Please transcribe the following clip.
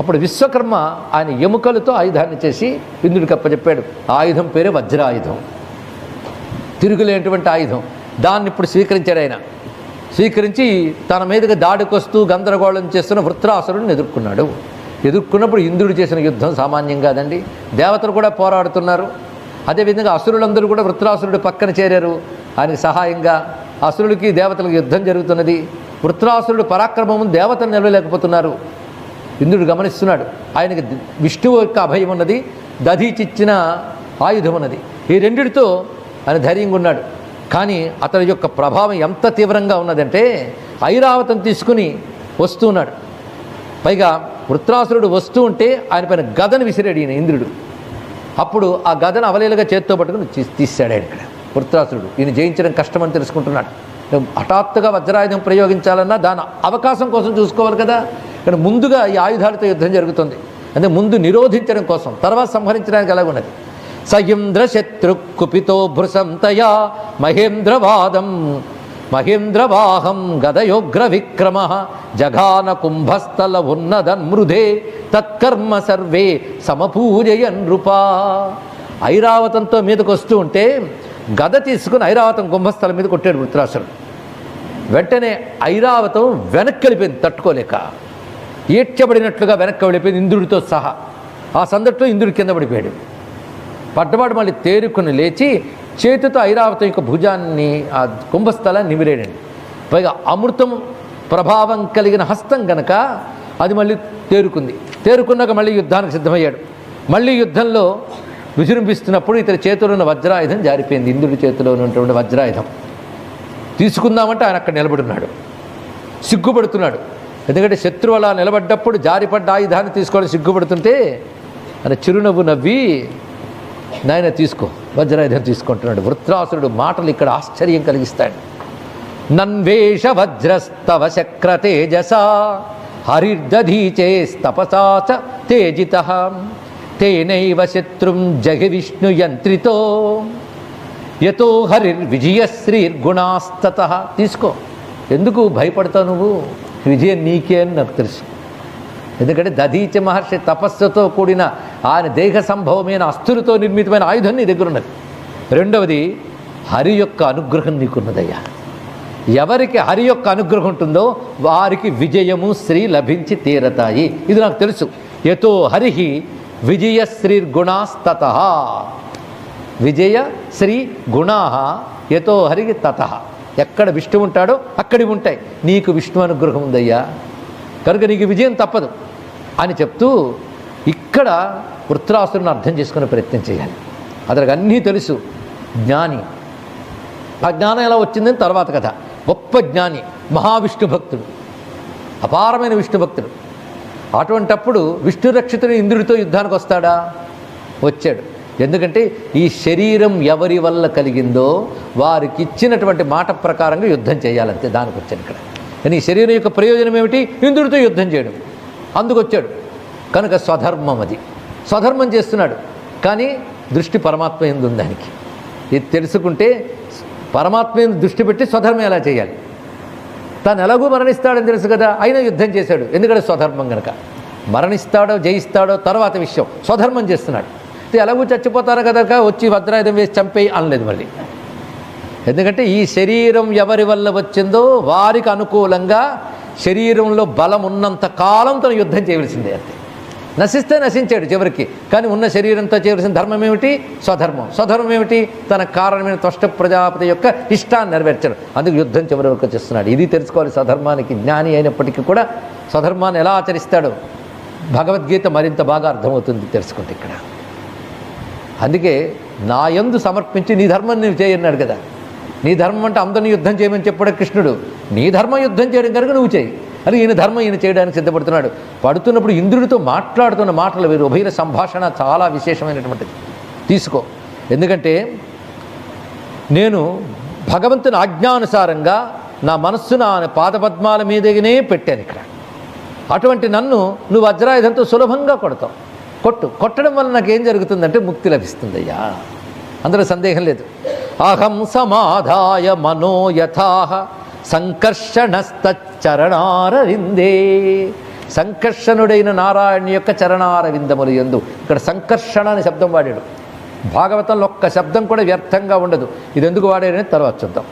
అప్పుడు విశ్వకర్మ ఆయన ఎముకలతో ఆయుధాన్ని చేసి ఇంద్రుడికి అప్పచెప్పాడు. ఆయుధం పేరే వజ్రాయుధం. తిరుగులేనటువంటి ఆయుధం. దాన్ని ఇప్పుడు స్వీకరించాడు ఆయన. స్వీకరించి తన మీదుగా దాడికొస్తూ గందరగోళం చేస్తున్న వృత్రాసురుడిని ఎదుర్కొన్నాడు. ఎదుర్కొన్నప్పుడు ఇంద్రుడు చేసిన యుద్ధం సామాన్యం కాదండి. దేవతలు కూడా పోరాడుతున్నారు. అదేవిధంగా అసురులందరూ కూడా వృత్రాసురుడు పక్కన చేరారు. ఆయనకి సహాయంగా అసురుడికి దేవతలకు యుద్ధం జరుగుతున్నది. వృత్రాసురుడు పరాక్రమం దేవతలు నిలవలేకపోతున్నారు. ఇంద్రుడు గమనిస్తున్నాడు. ఆయనకి విష్ణువు యొక్క అభయం ఉన్నది దధీచిచ్చిన ఆయుధం ఉన్నది. ఈ రెండిటితో ఆయన ధైర్యంగా ఉన్నాడు. కానీ అతని యొక్క ప్రభావం ఎంత తీవ్రంగా ఉన్నదంటే ఐరావతం తీసుకుని వస్తూ ఉన్నాడు. పైగా వృత్రాసురుడు వస్తూ ఉంటే ఆయన పైన గదను విసిరాడు ఈయన ఇంద్రుడు. అప్పుడు ఆ గదను అవలేలుగా చేత్తో పట్టుకుని తీశాడు ఆయన ఇక్కడ వృత్రాసురుడు. ఈయన జయించడం కష్టమని తెలుసుకుంటున్నాడు. హఠాత్తుగా వజ్రాయుధం ప్రయోగించాలన్నా దాని అవకాశం కోసం చూసుకోవాలి కదా. కానీ ముందుగా ఈ ఆయుధాలతో యుద్ధం జరుగుతుంది. అంటే ముందు నిరోధించడం కోసం తర్వాత సంహరించడానికి అలాగున్నది సయింద్ర శత్రు కుపితో భృసంతయా మహేంద్రవాదం మహేంద్రవాహం గదయోగ్ర విక్రమ జఘాన కుంభస్థల ఉన్నదన్మృధే తత్కర్మ సర్వే సమపూజయన్ నృపా ఐరావతంతో మీదకు వస్తూ ఉంటే గద తీసుకుని ఐరావతం కుంభస్థలం మీద కొట్టాడు వృత్రాసురుడు. వెంటనే ఐరావతం వెనక్కి వెళ్ళిపోయింది తట్టుకోలేక. ఈడ్చబడినట్లుగా వెనక్కి వెళ్ళిపోయింది ఇంద్రుడితో సహా. ఆ సందట్లో ఇంద్రుడి కింద పడిపోయాడు. పడ్డవాడు మళ్ళీ తేరుకుని లేచి చేతితో ఐరావతం యొక్క భుజాన్ని ఆ కుంభస్థలాన్ని నిమిరేడండి. పైగా అమృతం ప్రభావం కలిగిన హస్తం గనక అది మళ్ళీ తేరుకుంది. తేరుకున్నాక మళ్ళీ యుద్ధానికి సిద్ధమయ్యాడు. మళ్ళీ యుద్ధంలో విజృంభిస్తున్నప్పుడు ఇతని చేతిలో ఉన్న వజ్రాయుధం జారిపోయింది. ఇంద్రుడి చేతిలో ఉన్నటువంటి వజ్రాయుధం. తీసుకుందామంటే ఆయన అక్కడ నిలబడున్నాడు సిగ్గుపడుతున్నాడు. ఎందుకంటే శత్రువు అలా నిలబడ్డప్పుడు జారిపడ్డ ఆయుధాన్ని తీసుకోవడం సిగ్గుపడుతుంటే ఆయన చిరునవ్వు నవ్వి నాయన తీసుకో వజ్రాయుధం తీసుకుంటున్నాడు వృత్రాసురుడు మాటలు ఇక్కడ ఆశ్చర్యం కలిగిస్తాడు. నన్వేష వజ్రస్తవ శక్ర తేజస హరిర్దధీచే తపసాచ తేజిత తేనైవ శత్రుం జగి విష్ణు యంత్రితో యతో హరిర్విజయశ్రీర్గుణాస్తత. తీసుకో ఎందుకు భయపడతావు నువ్వు? విజయం నీకే అని నాకు తెలుసు. ఎందుకంటే దధీచ మహర్షి తపస్సుతో కూడిన ఆయన దేహ సంభవమైన అస్థులతో నిర్మితమైన ఆయుధం నీ దగ్గర ఉన్నది. రెండవది హరి యొక్క అనుగ్రహం నీకున్నదయ్యా. ఎవరికి హరి యొక్క అనుగ్రహం ఉంటుందో వారికి విజయము శ్రీ లభించి తీరతాయి. ఇది నాకు తెలుసు. యతో హరి విజయశ్రీర్గుణాస్తత విజయ శ్రీ గుణా యతో హరి తత. ఎక్కడ విష్ణు ఉంటాడో అక్కడి ఉంటాయి. నీకు విష్ణు అనుగ్రహం ఉందయ్యా. కనుక నీకు విజయం తప్పదు అని చెప్తూ ఇక్కడ వృత్రాసురుని అర్థం చేసుకునే ప్రయత్నం చేయాలి. అతనికి అన్నీ తెలుసు. జ్ఞాని. ఆ జ్ఞానం ఎలా వచ్చిందని తర్వాత కథ. గొప్ప జ్ఞాని మహావిష్ణు భక్తుడు. అపారమైన విష్ణు భక్తుడు. అటువంటప్పుడు విష్ణు రక్షితుడు ఇంద్రుడితో యుద్ధానికి వస్తాడా? వచ్చాడు. ఎందుకంటే ఈ శరీరం ఎవరి వల్ల కలిగిందో వారికి ఇచ్చినటువంటి మాట ప్రకారంగా యుద్ధం చేయాలంతే దానికి వచ్చాను ఇక్కడ. కానీ ఈ శరీరం యొక్క ప్రయోజనం ఏమిటి? ఇంద్రుడితో యుద్ధం చేయడం. అందుకొచ్చాడు. కనుక స్వధర్మం అది. స్వధర్మం చేస్తున్నాడు. కానీ దృష్టి పరమాత్మ ఎందు దానికి. ఇది తెలుసుకుంటే పరమాత్మ ఎందు దృష్టి పెట్టి స్వధర్మం ఎలా చేయాలి? తాను ఎలాగూ మరణిస్తాడని తెలుసు కదా అయినా యుద్ధం చేశాడు. ఎందుకంటే స్వధర్మం కనుక మరణిస్తాడో జయిస్తాడో తర్వాత విషయం. స్వధర్మం చేస్తున్నాడు. ఎలాగూ చచ్చిపోతారు కదా వచ్చి వజ్రాయుధం వేసి చంపేయి అనలేదు మళ్ళీ. ఎందుకంటే ఈ శరీరం ఎవరి వల్ల వచ్చిందో వారికి అనుకూలంగా శరీరంలో బలం ఉన్నంత కాలం తను యుద్ధం చేయవలసిందే అంతే. నశిస్తే నశించాడు చివరికి. కానీ ఉన్న శరీరంతో చేయవలసిన ధర్మం ఏమిటి? స్వధర్మం. స్వధర్మం ఏమిటి? తన కారణమైన త్వష్ట ప్రజాపతి యొక్క ఇష్టాన్ని నెరవేర్చడం. అందుకు యుద్ధం చివరి వరకు చేస్తున్నాడు. ఇది తెలుసుకోవాలి. స్వధర్మానికి జ్ఞాని అయినప్పటికీ కూడా స్వధర్మాన్ని ఎలా ఆచరిస్తాడో. భగవద్గీత మరింత బాగా అర్థమవుతుంది తెలుసుకుంటే ఇక్కడ. అందుకే నా యందు సమర్పించి నీ ధర్మం నువ్వు చేయన్నాడు కదా. నీ ధర్మం అంటే అందరిని యుద్ధం చేయమని చెప్పాడు కృష్ణుడు. నీ ధర్మం యుద్ధం చేయడం కనుక నువ్వు చేయి. అని ఈయన ధర్మం ఈయన చేయడానికి సిద్ధపడుతున్నాడు. పడుతున్నప్పుడు ఇంద్రుడితో మాట్లాడుతున్న మాటలు వీరు. ఉభయ సంభాషణ చాలా విశేషమైనటువంటిది. తీసుకో. ఎందుకంటే నేను భగవంతుని ఆజ్ఞానుసారంగా నా మనస్సు నా పాదపద్మాల మీదనే పెట్టాను ఇక్కడ. అటువంటి నన్ను నువ్వు వజ్రాయుధంతో సులభంగా కొడతావు. కొట్టు. కొట్టడం వల్ల నాకేం జరుగుతుందంటే ముక్తి లభిస్తుందయ్యా. అందులో సందేహం లేదు. అహం సమాధాయ మనో యథా సంకర్షణస్తరణారవిందే సంకర్షణుడైన నారాయణ యొక్క చరణార విందములు ఎందు. ఇక్కడ సంకర్షణ అనే శబ్దం వాడాడు. భాగవతంలో ఒక్క శబ్దం కూడా వ్యర్థంగా ఉండదు. ఇది ఎందుకు వాడాడని తర్వాత చూద్దాం.